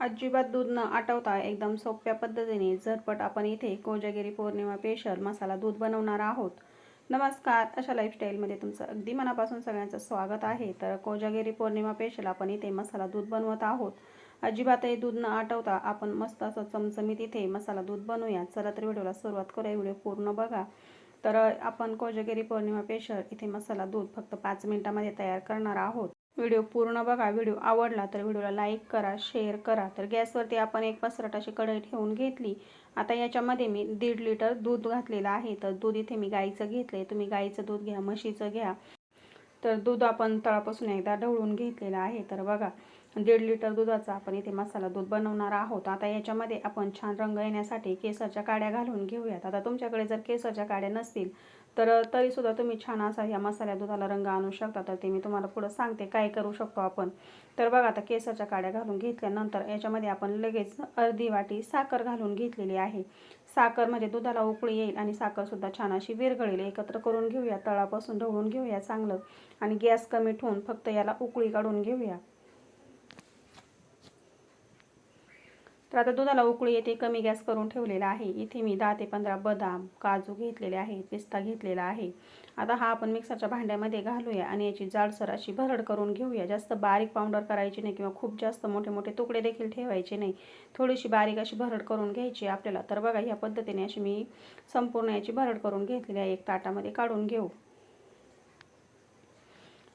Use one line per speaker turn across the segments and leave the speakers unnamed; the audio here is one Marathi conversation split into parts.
अजिबात दूध न आटवता एकदम सोप्या पद्धतीने झटपट आपण इथे कोजागिरी पौर्णिमा पेशल मसाला दूध बनवणार आहोत. नमस्कार अशा लाईफस्टाईलमध्ये तुमचं अगदी मनापासून सगळ्यांचं स्वागत आहे. तर कोजागिरी पौर्णिमा पेशल आपण इथे मसाला दूध बनवत आहोत. अजिबातही दूध न आटवता आपण मस्त असं चमचमीत इथे मसाला दूध बनवूया. चला तर व्हिडिओला सुरुवात करूया. व्हिडिओ पूर्ण बघा. तर आपण कोजागिरी पौर्णिमा पेशल इथे मसाला दूध फक्त पाच मिनिटामध्ये तयार करणार आहोत. व्हिडिओ पूर्ण बघा. व्हिडिओ आवडला तर व्हिडिओला लाईक करा शेअर करा. तर गॅसवरती आपण एक पसरट अशी कढई ठेवून घेतली. आता याच्यामध्ये मी दीड लिटर दूध घातलेलं आहे. तर दूध इथे मी गाईचं घेतलं तुम्ही गाईचं दूध घ्या म्हशीचं घ्या. तर दूध आपण तळापासून एकदा ढवळून घेतलेलं आहे. तर बघा दीड लिटर दुधाचा आपण इथे मसाला दूध बनवणार आहोत. आता याच्यामध्ये आपण छान रंग येण्यासाठी केसरच्या काड्या घालून घेऊयात. आता तुमच्याकडे जर केसरच्या काड्या नसतील तर तरीसुद्धा तुम्ही छान असा ह्या मसाल्या दुधाला रंग आणू शकता. तर ते मी तुम्हाला पुढं सांगते काय करू शकतो आपण. तर बघा आता केसरच्या काड्या घालून घेतल्यानंतर याच्यामध्ये आपण लगेच अर्धी वाटी साखर घालून घेतलेली आहे. साखर म्हणजे दुधाला उकळी येईल आणि साखरसुद्धा छान अशी विरघळेल. एकत्र करून घेऊया तळापासून ढवळून घेऊया चांगलं. आणि गॅस कमी ठेवून फक्त याला उकळी काढून घेऊया. तर आता दुधाला उकळी येते कमी गॅस करून ठेवलेला आहे. इथे मी दहा ते पंधरा बदाम काजू घेतलेले आहेत पिस्ता घेतलेला आहे. आता हा आपण मिक्सरच्या भांड्यामध्ये घालूया आणि याची जाडसर अशी भरड करून घेऊया. जास्त बारीक पावडर करायची नाही किंवा खूप जास्त मोठे मोठे तुकडे देखील ठेवायचे नाही. थोडीशी बारीक अशी भरड करून घ्यायची आपल्याला. तर बघा ह्या पद्धतीने अशी मी संपूर्ण याची भरड करून घेतलेली आहे. एक ताटामध्ये काढून घेऊ.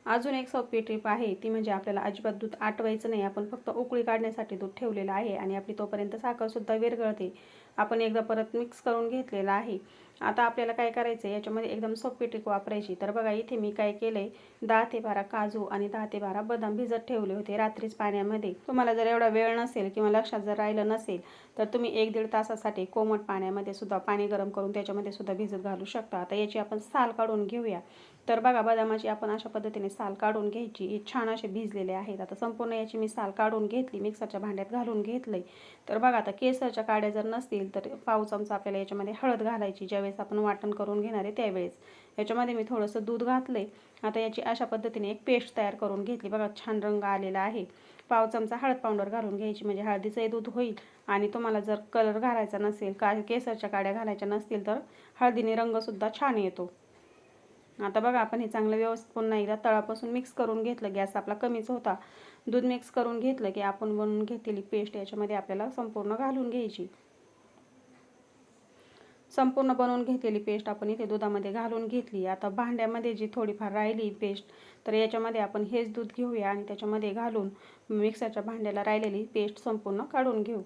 अजून एक सोपी ट्रिप आहे. ती म्हणजे आपल्याला अजिबात दूध आटवायचं नाही. आपण फक्त उकळी काढण्यासाठी दूध ठेवलेलं आहे आणि आपली तोपर्यंत साखरसुद्धा विरघळते. आपण एकदा परत मिक्स करून घेतलेलं आहे. आता आपल्याला काय करायचं आहे याच्यामध्ये एकदम सोपी ट्रिक वापरायची. तर बघा इथे मी काय केलं आहे दहा ते बारा काजू आणि दहा ते बारा बदाम भिजत ठेवले होते रात्रीच पाण्यामध्ये. तुम्हाला जर एवढा वेळ नसेल किंवा लक्षात जर राहिलं नसेल तर तुम्ही एक दीड तासासाठी कोमट पाण्यामध्ये सुद्धा पाणी गरम करून त्याच्यामध्ये सुद्धा भिजत घालू शकता. आता याची आपण साल काढून घेऊया. तर बघा बदामाची आपण अशा पद्धतीने साल काढून घ्यायची. हे छान असे भिजलेले आहेत. आता संपूर्ण याची मी साल काढून घेतली मिक्सरच्या भांड्यात घालून घेतलं तर बघा आता केसरच्या काड्या जर नसतील तर पाव चमचा आपल्याला याच्यामध्ये हळद घालायची ज्यावेळेस आपण वाटण करून घेणार आहे त्यावेळेस. याच्यामध्ये मी थोडंसं दूध घातलं आहे आता याची अशा पद्धतीने एक पेस्ट तयार करून घेतली. बघा छान रंग आलेला आहे. पाव चमचा हळद पावडर घालून घ्यायची म्हणजे हळदीचंही दूध होईल. आणि तुम्हाला जर कलर घालायचा नसेल का केसरच्या काड्या घालायच्या नसतील तर हळदीने रंगसुद्धा छान येतो. आता बघा आपण हे चांगलं व्यवस्थित पुन्हा एकदा तळापासून मिक्स करून घेतलं गॅस आपला कमीच होता. दूध मिक्स करून घेतलं की आपण बनवून घेतलेली पेस्ट याच्यामध्ये आपल्याला संपूर्ण घालून घ्यायची. संपूर्ण बनवून घेतलेली पेस्ट आपण इथे दुधामध्ये घालून घेतली. आता भांड्यामध्ये जी थोडीफार राहिली पेस्ट तर याच्यामध्ये आपण हेच दूध घेऊया आणि त्याच्यामध्ये घालून मिक्सरच्या भांड्याला राहिलेली पेस्ट संपूर्ण काढून घेऊ.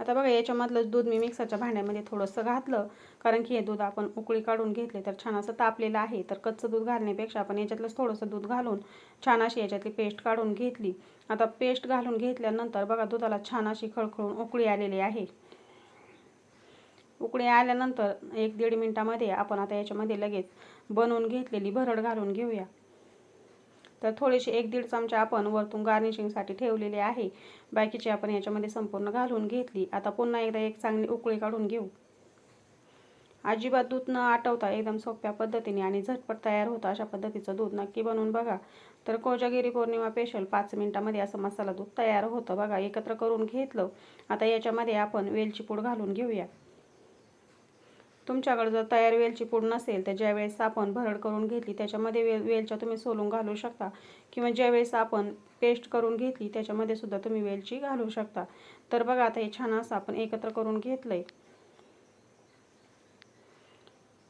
आता बघा याच्यामधलं दूध मी मिक्सरच्या भांड्यामध्ये थोडंसं घातलं. कारण की हे दूध आपण उकळी काढून घेतले तर छान असं तापलेलं आहे. तर कच्चं दूध घालण्यापेक्षा आपण याच्यातलंच थोडंसं दूध घालून छान अशी याच्यातली पेस्ट काढून घेतली. आता पेस्ट घालून घेतल्यानंतर बघा दुधाला छान अशी खळखळून उकळी आलेली आहे. उकळी आल्यानंतर एक दीड मिनटामध्ये आपण आता याच्यामध्ये लगेच बनवून घेतलेली भरड घालून घेऊया. तर थोडीशी एक दीड चमचा आपण वरतून गार्निशिंगसाठी ठेवलेले आहे. बाकीची आपण याच्यामध्ये संपूर्ण घालून घेतली. आता पुन्हा एकदा एक चांगली उकळी काढून घेऊ. अजिबात दूध न आटवता एकदम सोप्या पद्धतीने आणि झटपट तयार होतं अशा पद्धतीचं दूध नक्की बनवून बघा. तर कोजागिरी पौर्णिमा स्पेशल पाच मिनिटामध्ये असं मसाला दूध तयार होतं बघा. एकत्र करून घेतलं. आता याच्यामध्ये आपण वेलची पूड घालून घेऊया. तुमच्याकडे जर तयार वेलची पूड नसेल तर ज्यावेळेस आपण भरड करून घेतली त्याच्यामध्ये वेल वेलच्या तुम्ही सोलून घालू शकता. किंवा ज्यावेळेस आपण पेस्ट करून घेतली त्याच्यामध्ये सुद्धा तुम्ही वेलची घालू शकता. तर बघा आता हे छान असं आपण एकत्र करून घेतलं आहे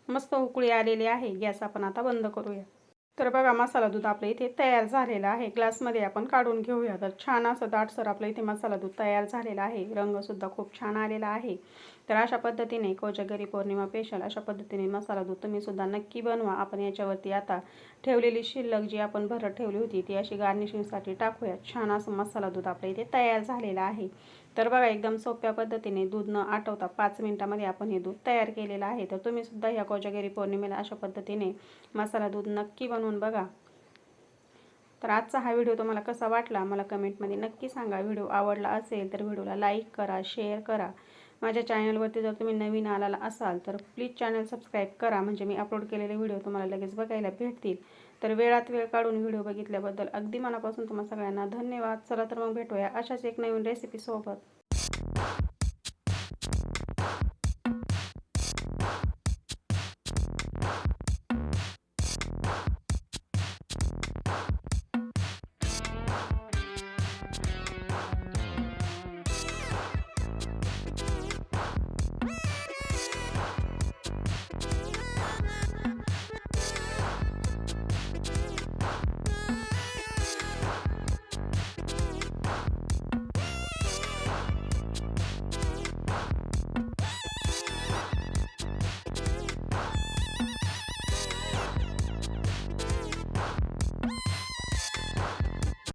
मस्त उकळी आलेली आहे. गॅस आपण आता बंद करूया. तर बघा मसाला दूध आपलं इथे तयार झालेला आहे. ग्लासमध्ये आपण काढून घेऊया. तर छान असं दाटसर आपलं इथे मसाला दूध तयार झालेला आहे. रंगसुद्धा खूप छान आलेला आहे. तर अशा पद्धतीने कोजगरी पौर्णिमा पेशल अशा पद्धतीने मसाला दूध तुम्हीसुद्धा नक्की बनवा. आपण याच्यावरती आता ठेवलेली शिल्लक जी आपण भरत ठेवली होती ती अशी गार्निशिंगसाठी टाकूया. छान असं मसाला दूध आपलं इथे तयार झालेला आहे. तर बघा एकदम सोप्या पद्धतीने दूध न आठवता पाच मिनटामध्ये आपण हे दूध तयार केलेलं आहे. तर तुम्हीसुद्धा ह्या कोजागिरी पौर्णिमेला अशा पद्धतीने मसाला दूध नक्की बनवून बघा. तर आजचा हा व्हिडिओ तुम्हाला कसा वाटला मला कमेंटमध्ये नक्की सांगा. व्हिडिओ आवडला असेल तर व्हिडिओला लाईक करा शेअर करा. माझ्या चॅनलवरती जर तुम्ही नवीन आलेला असाल तर प्लीज चॅनल सबस्क्राईब करा. म्हणजे मी अपलोड केलेले व्हिडिओ तुम्हाला लगेच बघायला भेटतील. तर वेळात वेळ काढून व्हिडिओ बघितल्याबद्दल अगदी मनापासून तुम्हा सगळ्यांना धन्यवाद. चला तर मग भेटूया अशाच एक नवीन रेसिपीसोबत